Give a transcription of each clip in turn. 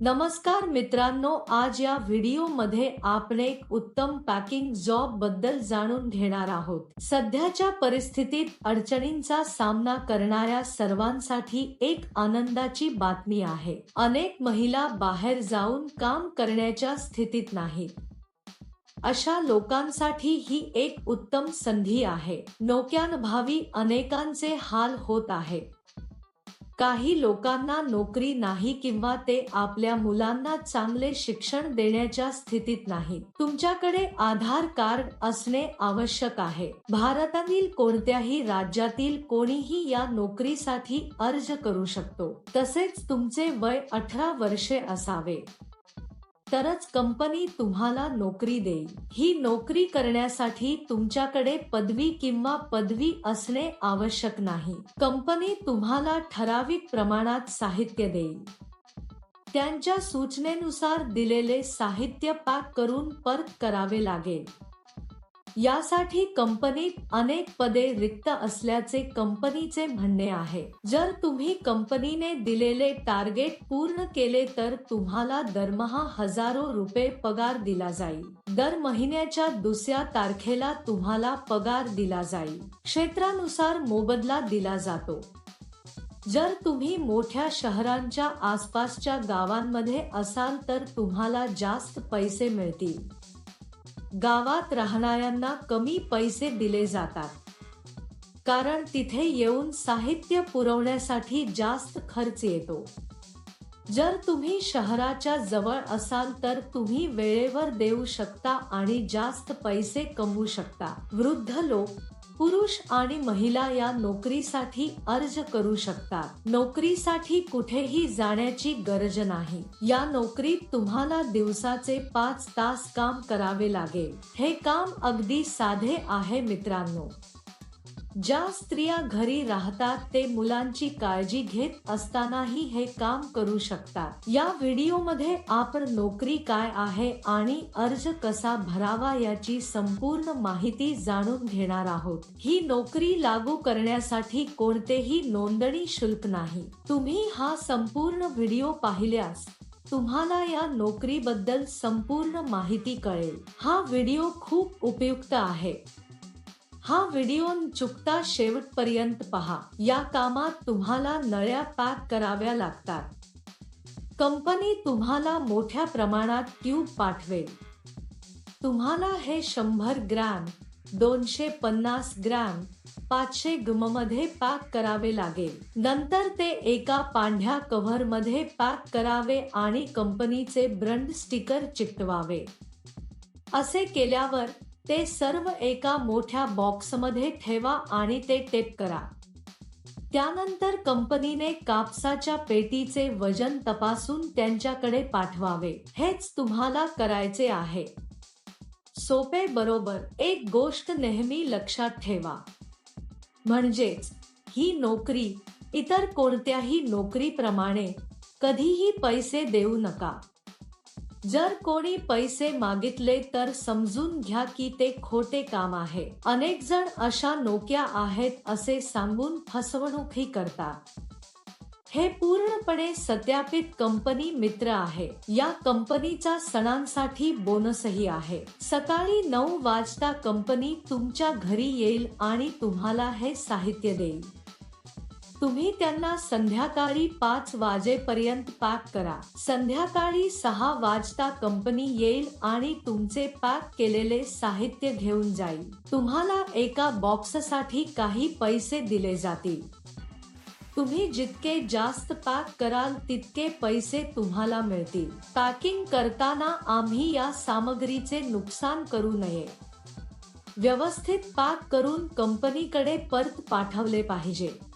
नमस्कार मित्रांनो आज या व्हिडिओमध्ये आपण एक उत्तम पॅकिंग जॉबबद्दल जाणून घेणार आहोत. सध्याच्या परिस्थितीत अडचणींचा सामना करणाऱ्या सर्वांसाठी एक आनंदाची बातमी आहे. अनेक महिला बाहेर जाऊन काम करण्याच्या स्थितीत नाहीत. अशा लोकांसाठी ही एक उत्तम संधी आहे. नोक्यांभावी अनेकांचे हाल होत आहेत काही लोकांना नोकरी नाही किंवा ते आपल्या मुलांना चांगले शिक्षण देण्याच्या स्थितीत नाही तुमच्याकडे आधार कार्ड असणे आवश्यक आहे. भारतातील कोणत्याही राज्यातील कोणीही या नोकरीसाठी अर्ज करू शकतो. तसेच तुमचे वय अठरा वर्षे असावे. तरच कंपनी तुम्हाला नोकरी देईल. ही नोकरी करण्यासाठी तुमच्याकडे पदवी किंवा पदवी असणे आवश्यक नाही. कंपनी तुम्हाला ठराविक प्रमाणात साहित्य देईल. त्यांच्या सूचनेनुसार दिलेले साहित्य पॅक करून परत करावे लागेल. यासाठी कंपनीत अनेक पदे रिक्त असल्याचे कंपनीचे म्हणणे आहे. जर तुम्ही कंपनीने दिलेले टार्गेट पूर्ण केले तर तुम्हाला दरमहा हजारो रुपये पगार दिला जाईल. दर महिन्याच्या दुसऱ्या तारखेला तुम्हाला पगार दिला जाईल. क्षेत्रानुसार मोबदला दिला जातो. जर तुम्ही मोठ्या शहरांच्या आसपासच्या गावांमध्ये असाल तर तुम्हाला जास्त पैसे मिळतील. गावात राहणाऱ्यांना कमी पैसे दिले जातात. कारण तिथे येऊन साहित्य पुरवण्यासाठी जास्त खर्च येतो. जर तुम्ही शहराच्या जवळ असाल तर तुम्ही वेळेवर देऊ शकता आणि जास्त पैसे कमवू शकता. वृद्ध लोक पुरुष आणि महिला या नोकरीसाठी अर्ज करू शकतात. नोकरीसाठी कुठेही जाण्याची गरज नाही. या नोकरीत तुम्हाला दिवसाचे पाच तास काम करावे लागेल. हे काम अगदी साधे आहे मित्रांनो. ज्या स्त्रिया घरी राहतात ते मुलांची काळजी घेत असतानाही हे काम करू शकतात. या व्हिडिओमध्ये आपण नोकरी काय आहे आणि अर्ज कसा भरावा याची संपूर्ण माहिती जाणून घेणार आहोत. ही नोकरी लागू करण्यासाठी कोणतेही नोंदणी शुल्क नाही. तुम्ही हा संपूर्ण व्हिडिओ पाहिल्यास तुम्हाला या नोकरीबद्दल संपूर्ण माहिती कळेल. हा व्हिडिओ खूप उपयुक्त आहे. हा व्हिडिओ चुकता शेवटपर्यंत पहा. या कामात तुम्हाला नळ्या पॅक कराव्या लागतात. कंपनी तुम्हाला मोठ्या प्रमाणात ट्यूब पाठवेल. तुम्हाला हे शंभर ग्रॅम दोनशे पन्नास ग्रॅम पाचशे मध्ये पॅक करावे लागेल. नंतर ते एका पांढ्या कव्हरमध्ये पॅक करावे आणि कंपनीचे ब्रंड स्टिकर चिकटवावे. असे केल्यावर ते सर्व एका मोठ्या बॉक्समध्ये ठेवा आणि ते टेप करा. त्यानंतर कंपनीने कापसाच्या पेटीचे वजन तपासून त्यांच्याकडे पाठवावे. हेच तुम्हाला करायचे आहे. सोपे बरोबर एक गोष्ट नेहमी लक्षात ठेवा. म्हणजेच ही नोकरी इतर कोणत्याही नोकरीप्रमाणे कधीही पैसे देऊ नका. जर कोणी पैसे मागितले तर समजून घ्या की ते खोटे काम आहे. अनेक जण अशा नोक्या आहेत असे सांगून फसवणूकही करतात. हे पूर्णपणे सत्यापित कंपनी मित्र आहे. या कंपनीचा सणांसाठी बोनसही आहे. सकाळी नऊ वाजता कंपनी तुमच्या घरी येईल आणि तुम्हाला हे साहित्य देईल. तुम्ही त्यांना संध्याकाळी पाच वाजेपर्यंत पॅक करा. संध्याकाळी सहा वाजता कंपनी येईल आणि तुमचे पॅक केलेले साहित्य घेऊन जाईल. तुम्हाला एका बॉक्ससाठी काही पैसे दिले जातील. तुम्ही जितके जास्त पॅक कराल तितके पैसे तुम्हाला मिळतील. पॅकिंग करताना आम्ही या सामग्रीचे नुकसान करू नये. व्यवस्थित पॅक करून कंपनीकडे परत पाठवले पाहिजे.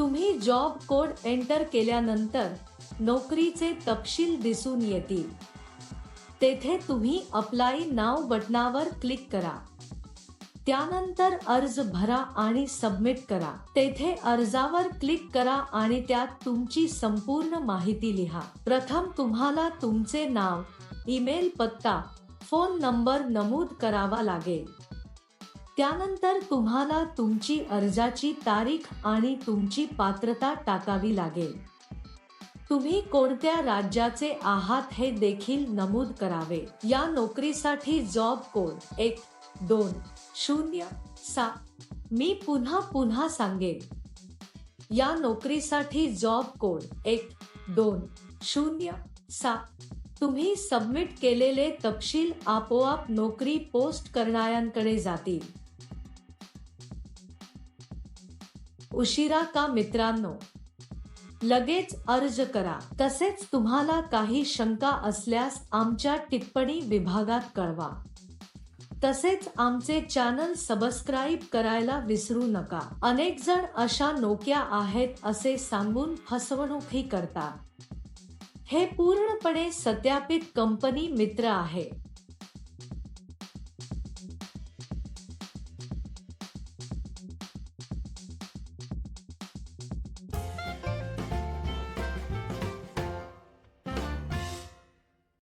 तुम्ही जॉब कोड एंटर केल्यानंतर नोकरीचे तपशील दिसून येतील. तेथे तुम्ही अप्लाय नाव बटनावर क्लिक करा. त्यानंतर अर्ज भरा आणि सबमिट करा. तेथे अर्जावर क्लिक करा आणि त्यात तुमची संपूर्ण माहिती लिहा. प्रथम तुम्हाला तुमचे नाव ईमेल पत्ता फोन नंबर नमूद करावा लागेल. त्यानंतर तुम्हाला तुमची अर्जाची तारीख आणि तुमची पात्रता टाकावी लागेल. तुम्ही कोणत्या राज्याचे आहात हे देखील नमूद करावे. या नोकरीसाठी जॉब कोड एक दोन शून्य सात. मी पुन्हा पुन्हा सांगेन. या नोकरीसाठी जॉब कोड एक दोन शून्य सात. तुम्ही सबमिट केलेले तपशील आपोआप नोकरी पोस्ट करणाऱ्यांकडे जातील. उशिरा का मित्रांनो? लगेच अर्ज करा. तसेच तुम्हाला काही शंका असल्यास आमच्या टिप्पणी विभागात कळवा. तसेच आमचे चॅनल सबस्क्राईब करायला विसरू नका. अनेक जण अशा नोक्या आहेत असे सांगून फसवणूकही करतात. हे पूर्णपणे सत्यापित कंपनी मित्र आहे.